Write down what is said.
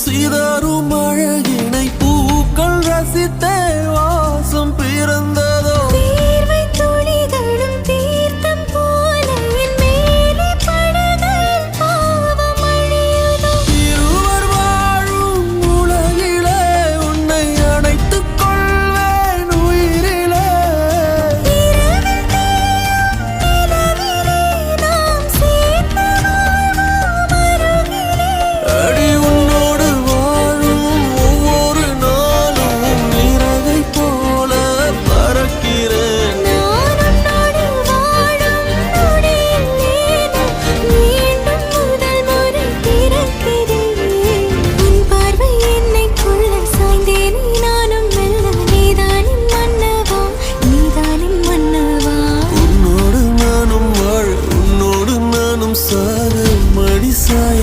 சிதறும் அழகே மடிசாய